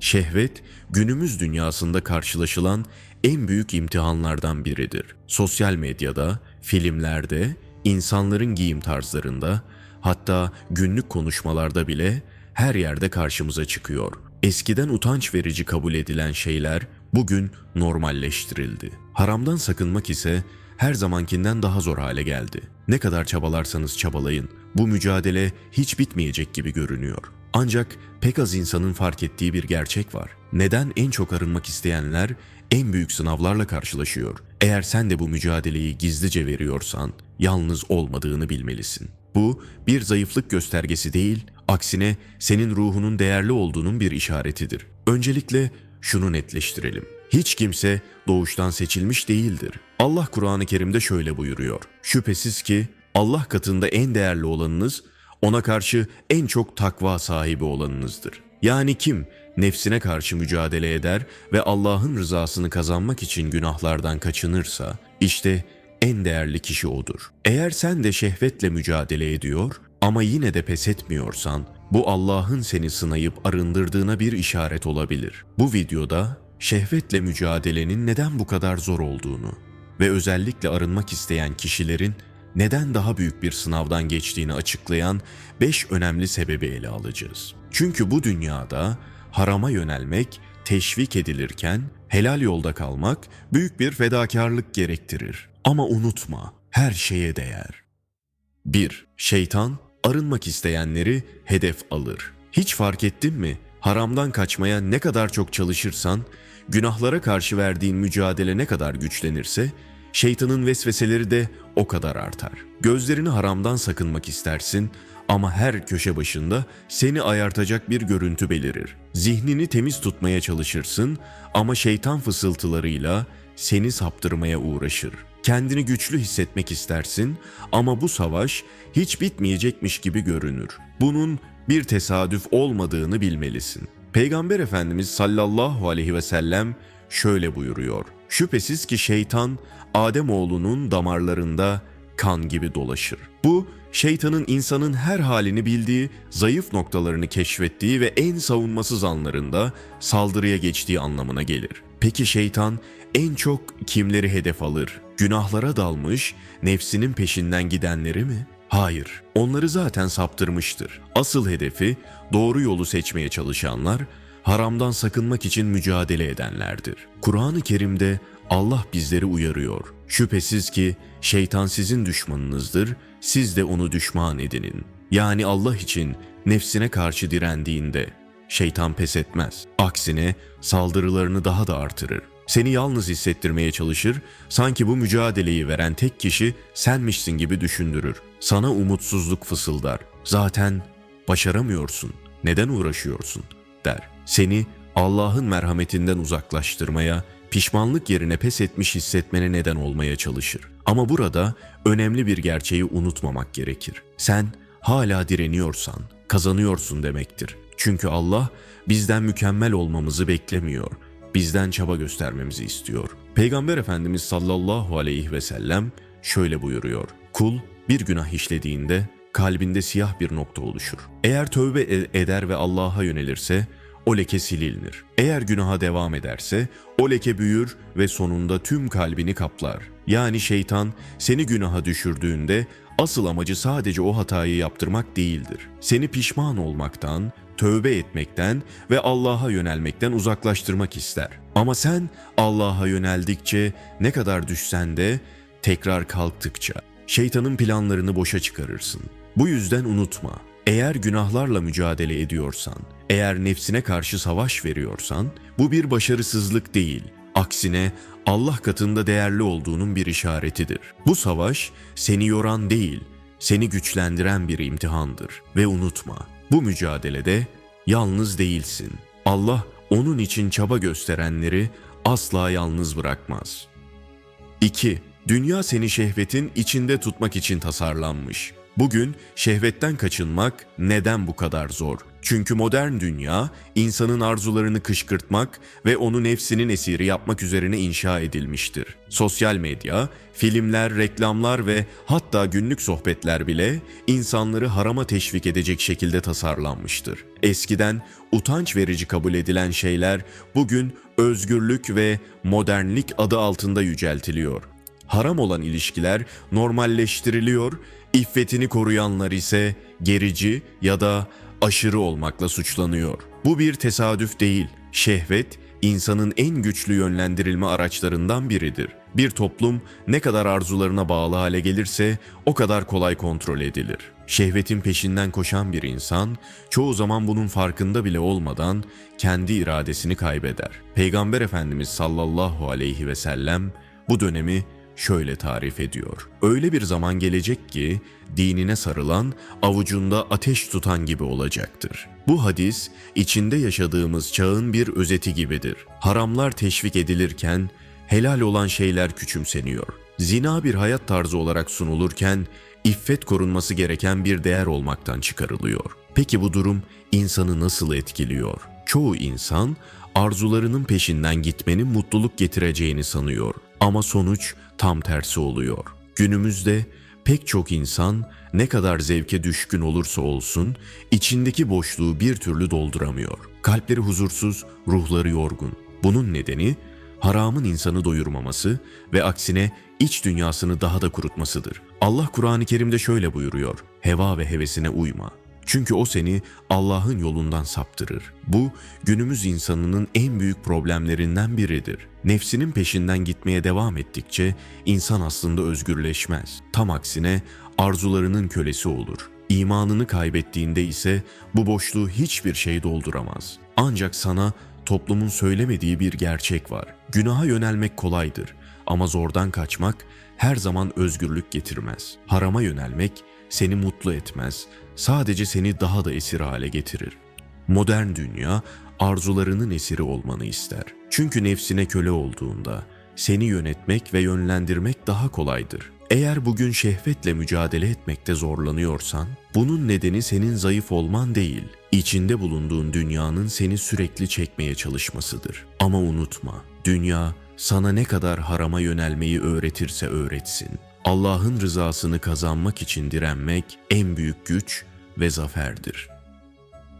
Şehvet, günümüz dünyasında karşılaşılan en büyük imtihanlardan biridir. Sosyal medyada, filmlerde, insanların giyim tarzlarında, hatta günlük konuşmalarda bile her yerde karşımıza çıkıyor. Eskiden utanç verici kabul edilen şeyler bugün normalleştirildi. Haramdan sakınmak ise her zamankinden daha zor hale geldi. Ne kadar çabalarsanız çabalayın, bu mücadele hiç bitmeyecek gibi görünüyor. Ancak pek az insanın fark ettiği bir gerçek var. Neden en çok arınmak isteyenler en büyük sınavlarla karşılaşıyor? Eğer sen de bu mücadeleyi gizlice veriyorsan, yalnız olmadığını bilmelisin. Bu bir zayıflık göstergesi değil, aksine senin ruhunun değerli olduğunun bir işaretidir. Öncelikle şunu netleştirelim. Hiç kimse doğuştan seçilmiş değildir. Allah Kur'an-ı Kerim'de şöyle buyuruyor. Şüphesiz ki Allah katında en değerli olanınız, ona karşı en çok takva sahibi olanınızdır. Yani kim nefsine karşı mücadele eder ve Allah'ın rızasını kazanmak için günahlardan kaçınırsa, işte en değerli kişi odur. Eğer sen de şehvetle mücadele ediyor ama yine de pes etmiyorsan, bu Allah'ın seni sınayıp arındırdığına bir işaret olabilir. Bu videoda şehvetle mücadelenin neden bu kadar zor olduğunu ve özellikle arınmak isteyen kişilerin neden daha büyük bir sınavdan geçtiğini açıklayan 5 önemli sebebi ele alacağız. Çünkü bu dünyada harama yönelmek teşvik edilirken helal yolda kalmak büyük bir fedakarlık gerektirir. Ama unutma, her şeye değer. 1. Şeytan arınmak isteyenleri hedef alır. Hiç fark ettin mi? Haramdan kaçmaya ne kadar çok çalışırsan, günahlara karşı verdiğin mücadele ne kadar güçlenirse, şeytanın vesveseleri de o kadar artar. Gözlerini haramdan sakınmak istersin ama her köşe başında seni ayartacak bir görüntü belirir. Zihnini temiz tutmaya çalışırsın ama şeytan fısıltılarıyla seni saptırmaya uğraşır. Kendini güçlü hissetmek istersin ama bu savaş hiç bitmeyecekmiş gibi görünür. Bunun bir tesadüf olmadığını bilmelisin. Peygamber Efendimiz sallallahu aleyhi ve sellem şöyle buyuruyor. Şüphesiz ki şeytan Ademoğlunun damarlarında kan gibi dolaşır. Bu şeytanın insanın her halini bildiği, zayıf noktalarını keşfettiği ve en savunmasız anlarında saldırıya geçtiği anlamına gelir. Peki şeytan en çok kimleri hedef alır? Günahlara dalmış, nefsinin peşinden gidenleri mi? Hayır, onları zaten saptırmıştır. Asıl hedefi doğru yolu seçmeye çalışanlar, haramdan sakınmak için mücadele edenlerdir. Kur'an-ı Kerim'de Allah bizleri uyarıyor. Şüphesiz ki şeytan sizin düşmanınızdır, siz de onu düşman edinin. Yani Allah için nefsine karşı direndiğinde şeytan pes etmez. Aksine saldırılarını daha da artırır. Seni yalnız hissettirmeye çalışır, sanki bu mücadeleyi veren tek kişi senmişsin gibi düşündürür. Sana umutsuzluk fısıldar. Zaten başaramıyorsun. Neden uğraşıyorsun? der. Seni Allah'ın merhametinden uzaklaştırmaya, pişmanlık yerine pes etmiş hissetmene neden olmaya çalışır. Ama burada önemli bir gerçeği unutmamak gerekir. Sen hala direniyorsan kazanıyorsun demektir. Çünkü Allah bizden mükemmel olmamızı beklemiyor. Bizden çaba göstermemizi istiyor. Peygamber Efendimiz sallallahu aleyhi ve sellem şöyle buyuruyor. Kul bir günah işlediğinde kalbinde siyah bir nokta oluşur. Eğer tövbe e- eder ve Allah'a yönelirse o leke silinir. Eğer günaha devam ederse o leke büyür ve sonunda tüm kalbini kaplar. Yani şeytan seni günaha düşürdüğünde asıl amacı sadece o hatayı yaptırmak değildir. Seni pişman olmaktan, tövbe etmekten ve Allah'a yönelmekten uzaklaştırmak ister. Ama sen Allah'a yöneldikçe ne kadar düşsen de tekrar kalktıkça şeytanın planlarını boşa çıkarırsın. Bu yüzden unutma. Eğer günahlarla mücadele ediyorsan, eğer nefsine karşı savaş veriyorsan, bu bir başarısızlık değil. Aksine Allah katında değerli olduğunun bir işaretidir. Bu savaş seni yoran değil, seni güçlendiren bir imtihandır. Ve unutma, bu mücadelede yalnız değilsin. Allah onun için çaba gösterenleri asla yalnız bırakmaz. 2. Dünya seni şehvetin içinde tutmak için tasarlanmış. Bugün şehvetten kaçınmak neden bu kadar zor? Çünkü modern dünya insanın arzularını kışkırtmak ve onu nefsinin esiri yapmak üzerine inşa edilmiştir. Sosyal medya, filmler, reklamlar ve hatta günlük sohbetler bile insanları harama teşvik edecek şekilde tasarlanmıştır. Eskiden utanç verici kabul edilen şeyler bugün özgürlük ve modernlik adı altında yüceltiliyor. Haram olan ilişkiler normalleştiriliyor, iffetini koruyanlar ise gerici ya da aşırı olmakla suçlanıyor. Bu bir tesadüf değil. Şehvet insanın en güçlü yönlendirilme araçlarından biridir. Bir toplum ne kadar arzularına bağlı hale gelirse o kadar kolay kontrol edilir. Şehvetin peşinden koşan bir insan çoğu zaman bunun farkında bile olmadan kendi iradesini kaybeder. Peygamber Efendimiz sallallahu aleyhi ve sellem bu dönemi şöyle tarif ediyor. Öyle bir zaman gelecek ki dinine sarılan avucunda ateş tutan gibi olacaktır. Bu hadis içinde yaşadığımız çağın bir özeti gibidir. Haramlar teşvik edilirken helal olan şeyler küçümseniyor. Zina bir hayat tarzı olarak sunulurken iffet korunması gereken bir değer olmaktan çıkarılıyor. Peki bu durum insanı nasıl etkiliyor? Çoğu insan arzularının peşinden gitmenin mutluluk getireceğini sanıyor. Ama sonuç tam tersi oluyor. Günümüzde pek çok insan ne kadar zevke düşkün olursa olsun içindeki boşluğu bir türlü dolduramıyor. Kalpleri huzursuz, ruhları yorgun. Bunun nedeni haramın insanı doyurmaması ve aksine iç dünyasını daha da kurutmasıdır. Allah Kur'an-ı Kerim'de şöyle buyuruyor. Heva ve hevesine uyma. Çünkü o seni Allah'ın yolundan saptırır. Bu günümüz insanının en büyük problemlerinden biridir. Nefsinin peşinden gitmeye devam ettikçe insan aslında özgürleşmez. Tam aksine arzularının kölesi olur. İmanını kaybettiğinde ise bu boşluğu hiçbir şey dolduramaz. Ancak sana toplumun söylemediği bir gerçek var. Günaha yönelmek kolaydır ama zordan kaçmak her zaman özgürlük getirmez. Harama yönelmek seni mutlu etmez, sadece seni daha da esir hale getirir. Modern dünya arzularının esiri olmanı ister. Çünkü nefsine köle olduğunda seni yönetmek ve yönlendirmek daha kolaydır. Eğer bugün şehvetle mücadele etmekte zorlanıyorsan, bunun nedeni senin zayıf olman değil, içinde bulunduğun dünyanın seni sürekli çekmeye çalışmasıdır. Ama unutma, dünya sana ne kadar harama yönelmeyi öğretirse öğretsin. Allah'ın rızasını kazanmak için direnmek en büyük güç ve zaferdir.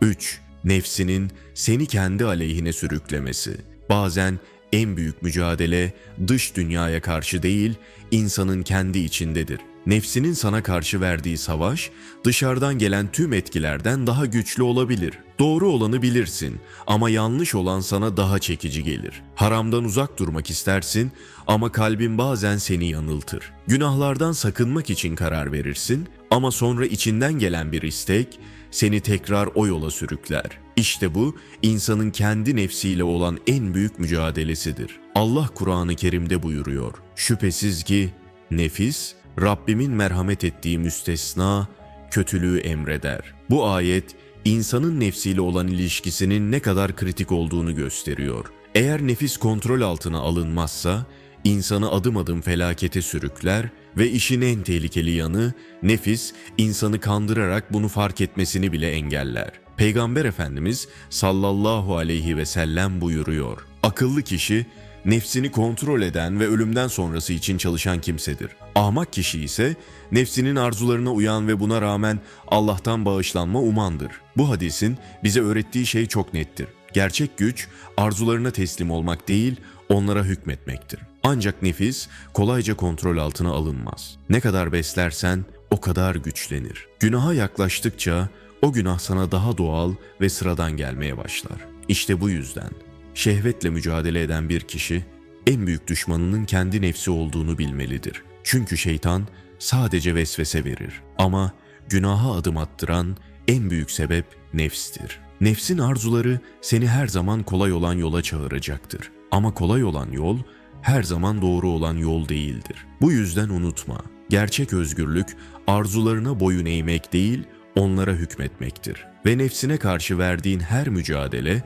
3. Nefsinin seni kendi aleyhine sürüklemesi. Bazen en büyük mücadele dış dünyaya karşı değil, insanın kendi içindedir. Nefsinin sana karşı verdiği savaş dışarıdan gelen tüm etkilerden daha güçlü olabilir. Doğru olanı bilirsin ama yanlış olan sana daha çekici gelir. Haramdan uzak durmak istersin ama kalbin bazen seni yanıltır. Günahlardan sakınmak için karar verirsin ama sonra içinden gelen bir istek seni tekrar o yola sürükler. İşte bu insanın kendi nefsiyle olan en büyük mücadelesidir. Allah Kur'an-ı Kerim'de buyuruyor. Şüphesiz ki nefis Rabbimin merhamet ettiği müstesna kötülüğü emreder. Bu ayet insanın nefsiyle olan ilişkisinin ne kadar kritik olduğunu gösteriyor. Eğer nefis kontrol altına alınmazsa insanı adım adım felakete sürükler ve işin en tehlikeli yanı nefis insanı kandırarak bunu fark etmesini bile engeller. Peygamber Efendimiz sallallahu aleyhi ve sellem buyuruyor. Akıllı kişi nefsini kontrol eden ve ölümden sonrası için çalışan kimsedir. Ahmak kişi ise nefsinin arzularına uyan ve buna rağmen Allah'tan bağışlanma umandır. Bu hadisin bize öğrettiği şey çok nettir. Gerçek güç arzularına teslim olmak değil, onlara hükmetmektir. Ancak nefis kolayca kontrol altına alınmaz. Ne kadar beslersen o kadar güçlenir. Günaha yaklaştıkça o günah sana daha doğal ve sıradan gelmeye başlar. İşte bu yüzden şehvetle mücadele eden bir kişi en büyük düşmanının kendi nefsi olduğunu bilmelidir. Çünkü şeytan sadece vesvese verir ama günaha adım attıran en büyük sebep nefstir. Nefsin arzuları seni her zaman kolay olan yola çağıracaktır. Ama kolay olan yol her zaman doğru olan yol değildir. Bu yüzden unutma. Gerçek özgürlük arzularına boyun eğmek değil, onlara hükmetmektir. Ve nefsine karşı verdiğin her mücadele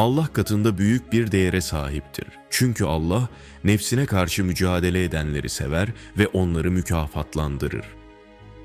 Allah katında büyük bir değere sahiptir. Çünkü Allah nefsine karşı mücadele edenleri sever ve onları mükafatlandırır.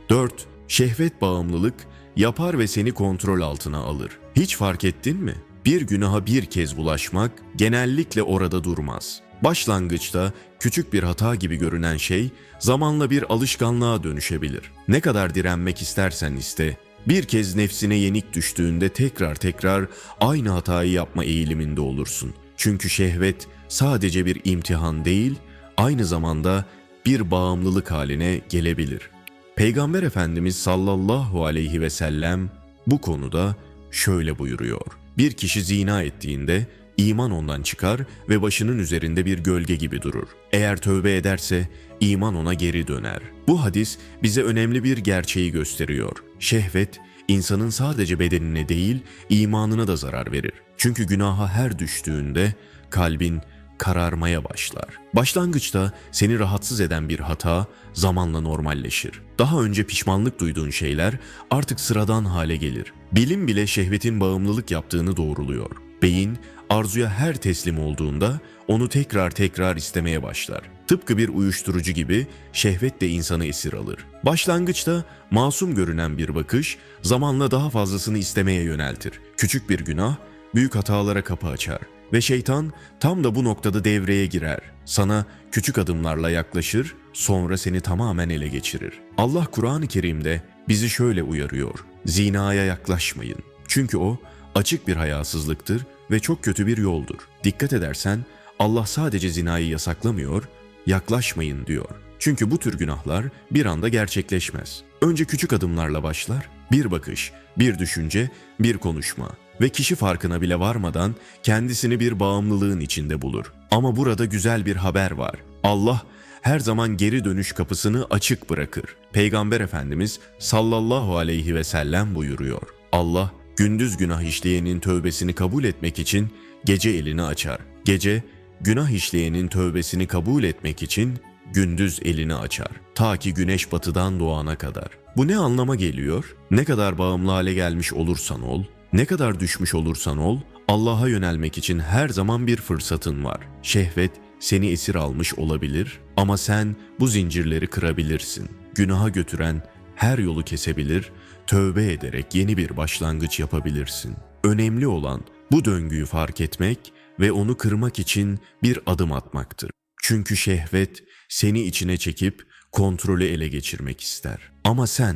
4. Şehvet bağımlılık yapar ve seni kontrol altına alır. Hiç fark ettin mi? Bir günaha bir kez bulaşmak genellikle orada durmaz. Başlangıçta küçük bir hata gibi görünen şey zamanla bir alışkanlığa dönüşebilir. Ne kadar direnmek istersen iste, bir kez nefsine yenik düştüğünde tekrar tekrar aynı hatayı yapma eğiliminde olursun. Çünkü şehvet sadece bir imtihan değil, aynı zamanda bir bağımlılık haline gelebilir. Peygamber Efendimiz sallallahu aleyhi ve sellem bu konuda şöyle buyuruyor. Bir kişi zina ettiğinde iman ondan çıkar ve başının üzerinde bir gölge gibi durur. Eğer tövbe ederse iman ona geri döner. Bu hadis bize önemli bir gerçeği gösteriyor. Şehvet insanın sadece bedenine değil imanına da zarar verir. Çünkü günaha her düştüğünde kalbin kararmaya başlar. Başlangıçta seni rahatsız eden bir hata zamanla normalleşir. Daha önce pişmanlık duyduğun şeyler artık sıradan hale gelir. Bilim bile şehvetin bağımlılık yaptığını doğruluyor. Beyin arzuya her teslim olduğunda onu tekrar tekrar istemeye başlar. Tıpkı bir uyuşturucu gibi şehvet de insanı esir alır. Başlangıçta masum görünen bir bakış zamanla daha fazlasını istemeye yöneltir. Küçük bir günah büyük hatalara kapı açar ve şeytan tam da bu noktada devreye girer. Sana küçük adımlarla yaklaşır, sonra seni tamamen ele geçirir. Allah Kur'an-ı Kerim'de bizi şöyle uyarıyor. Zinaya yaklaşmayın. Çünkü o açık bir hayasızlıktır ve çok kötü bir yoldur. Dikkat edersen Allah sadece zinayı yasaklamıyor, yaklaşmayın diyor. Çünkü bu tür günahlar bir anda gerçekleşmez. Önce küçük adımlarla başlar, bir bakış, bir düşünce, bir konuşma ve kişi farkına bile varmadan kendisini bir bağımlılığın içinde bulur. Ama burada güzel bir haber var. Allah her zaman geri dönüş kapısını açık bırakır. Peygamber Efendimiz sallallahu aleyhi ve sellem buyuruyor. Allah gündüz günah işleyenin tövbesini kabul etmek için gece elini açar. Gece günah işleyenin tövbesini kabul etmek için gündüz elini açar. Ta ki güneş batıdan doğana kadar. Bu ne anlama geliyor? Ne kadar bağımlı hale gelmiş olursan ol, ne kadar düşmüş olursan ol, Allah'a yönelmek için her zaman bir fırsatın var. Şehvet seni esir almış olabilir ama sen bu zincirleri kırabilirsin. Günaha götüren her yolu kesebilir, tövbe ederek yeni bir başlangıç yapabilirsin. Önemli olan bu döngüyü fark etmek ve onu kırmak için bir adım atmaktır. Çünkü şehvet seni içine çekip kontrolü ele geçirmek ister. Ama sen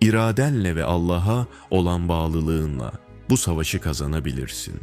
iradenle ve Allah'a olan bağlılığınla bu savaşı kazanabilirsin.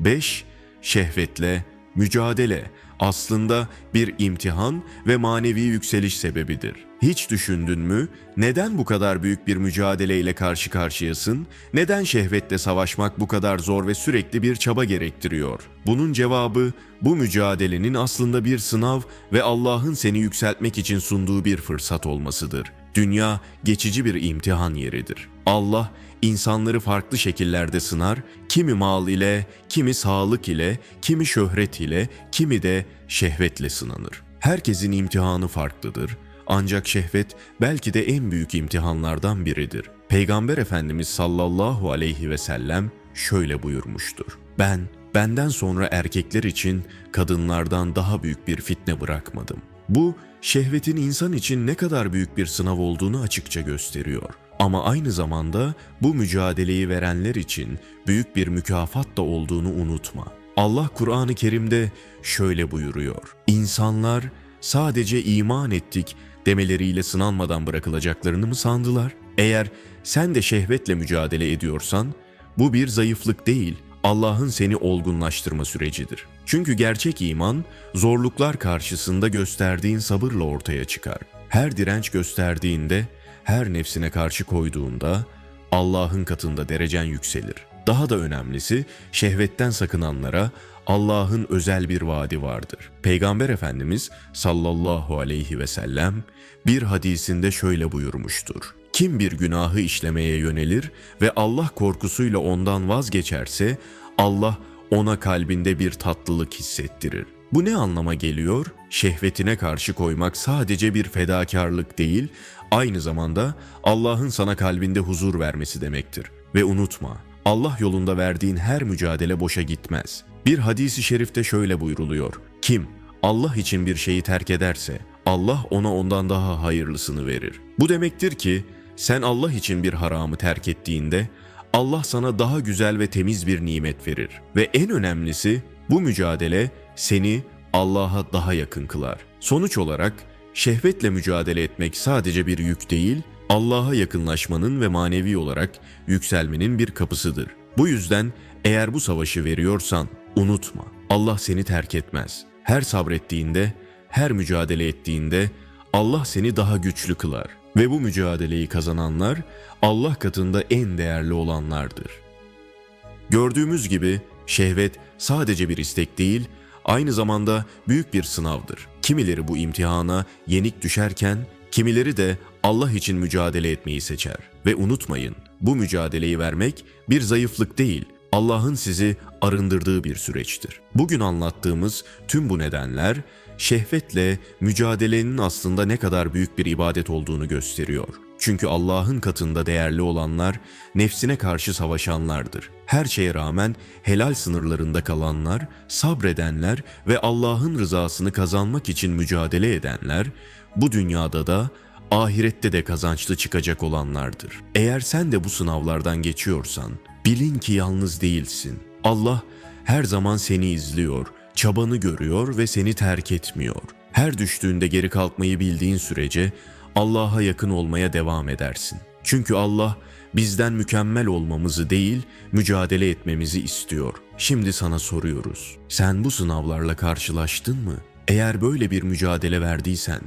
5. Şehvetle mücadele aslında bir imtihan ve manevi yükseliş sebebidir. Hiç düşündün mü neden bu kadar büyük bir mücadeleyle karşı karşıyasın? Neden şehvetle savaşmak bu kadar zor ve sürekli bir çaba gerektiriyor? Bunun cevabı bu mücadelenin aslında bir sınav ve Allah'ın seni yükseltmek için sunduğu bir fırsat olmasıdır. Dünya geçici bir imtihan yeridir. Allah insanları farklı şekillerde sınar, kimi mal ile, kimi sağlık ile, kimi şöhret ile, kimi de şehvetle sınanır. Herkesin imtihanı farklıdır. Ancak şehvet belki de en büyük imtihanlardan biridir. Peygamber Efendimiz sallallahu aleyhi ve sellem şöyle buyurmuştur. Ben benden sonra erkekler için kadınlardan daha büyük bir fitne bırakmadım. Bu şehvetin insan için ne kadar büyük bir sınav olduğunu açıkça gösteriyor. Ama aynı zamanda bu mücadeleyi verenler için büyük bir mükafat da olduğunu unutma. Allah Kur'an-ı Kerim'de şöyle buyuruyor. İnsanlar sadece iman ettik demeleriyle sınanmadan bırakılacaklarını mı sandılar? Eğer sen de şehvetle mücadele ediyorsan bu bir zayıflık değil, Allah'ın seni olgunlaştırma sürecidir. Çünkü gerçek iman zorluklar karşısında gösterdiğin sabırla ortaya çıkar. Her direnç gösterdiğinde, her nefsine karşı koyduğunda Allah'ın katında derecen yükselir. Daha da önemlisi şehvetten sakınanlara Allah'ın özel bir vaadi vardır. Peygamber Efendimiz sallallahu aleyhi ve sellem bir hadisinde şöyle buyurmuştur. Kim bir günahı işlemeye yönelir ve Allah korkusuyla ondan vazgeçerse Allah ona kalbinde bir tatlılık hissettirir. Bu ne anlama geliyor? Şehvetine karşı koymak sadece bir fedakarlık değil, aynı zamanda Allah'ın sana kalbinde huzur vermesi demektir. Ve unutma, Allah yolunda verdiğin her mücadele boşa gitmez. Bir hadisi şerifte şöyle buyruluyor. Kim Allah için bir şeyi terk ederse Allah ona ondan daha hayırlısını verir. Bu demektir ki sen Allah için bir haramı terk ettiğinde Allah sana daha güzel ve temiz bir nimet verir. Ve en önemlisi bu mücadele seni Allah'a daha yakın kılar. Sonuç olarak şehvetle mücadele etmek sadece bir yük değil, Allah'a yakınlaşmanın ve manevi olarak yükselmenin bir kapısıdır. Bu yüzden eğer bu savaşı veriyorsan unutma. Allah seni terk etmez. Her sabrettiğinde, her mücadele ettiğinde Allah seni daha güçlü kılar ve bu mücadeleyi kazananlar Allah katında en değerli olanlardır. Gördüğümüz gibi şehvet sadece bir istek değil, aynı zamanda büyük bir sınavdır. Kimileri bu imtihana yenik düşerken, kimileri de Allah için mücadele etmeyi seçer. Ve unutmayın, bu mücadeleyi vermek bir zayıflık değil, Allah'ın sizi arındırdığı bir süreçtir. Bugün anlattığımız tüm bu nedenler şehvetle mücadelenin aslında ne kadar büyük bir ibadet olduğunu gösteriyor. Çünkü Allah'ın katında değerli olanlar nefsine karşı savaşanlardır. Her şeye rağmen helal sınırlarında kalanlar, sabredenler ve Allah'ın rızasını kazanmak için mücadele edenler bu dünyada da ahirette de kazançlı çıkacak olanlardır. Eğer sen de bu sınavlardan geçiyorsan bilin ki yalnız değilsin. Allah her zaman seni izliyor, çabanı görüyor ve seni terk etmiyor. Her düştüğünde geri kalkmayı bildiğin sürece Allah'a yakın olmaya devam edersin. Çünkü Allah bizden mükemmel olmamızı değil, mücadele etmemizi istiyor. Şimdi sana soruyoruz. Sen bu sınavlarla karşılaştın mı? Eğer böyle bir mücadele verdiysen,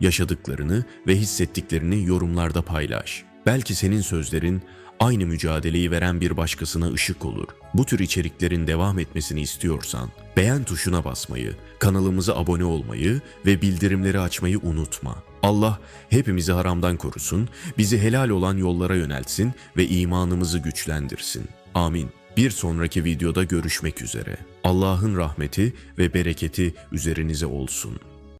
yaşadıklarını ve hissettiklerini yorumlarda paylaş. Belki senin sözlerin aynı mücadeleyi veren bir başkasına ışık olur. Bu tür içeriklerin devam etmesini istiyorsan beğen tuşuna basmayı, kanalımıza abone olmayı ve bildirimleri açmayı unutma. Allah hepimizi haramdan korusun, bizi helal olan yollara yöneltsin ve imanımızı güçlendirsin. Amin. Bir sonraki videoda görüşmek üzere. Allah'ın rahmeti ve bereketi üzerinize olsun.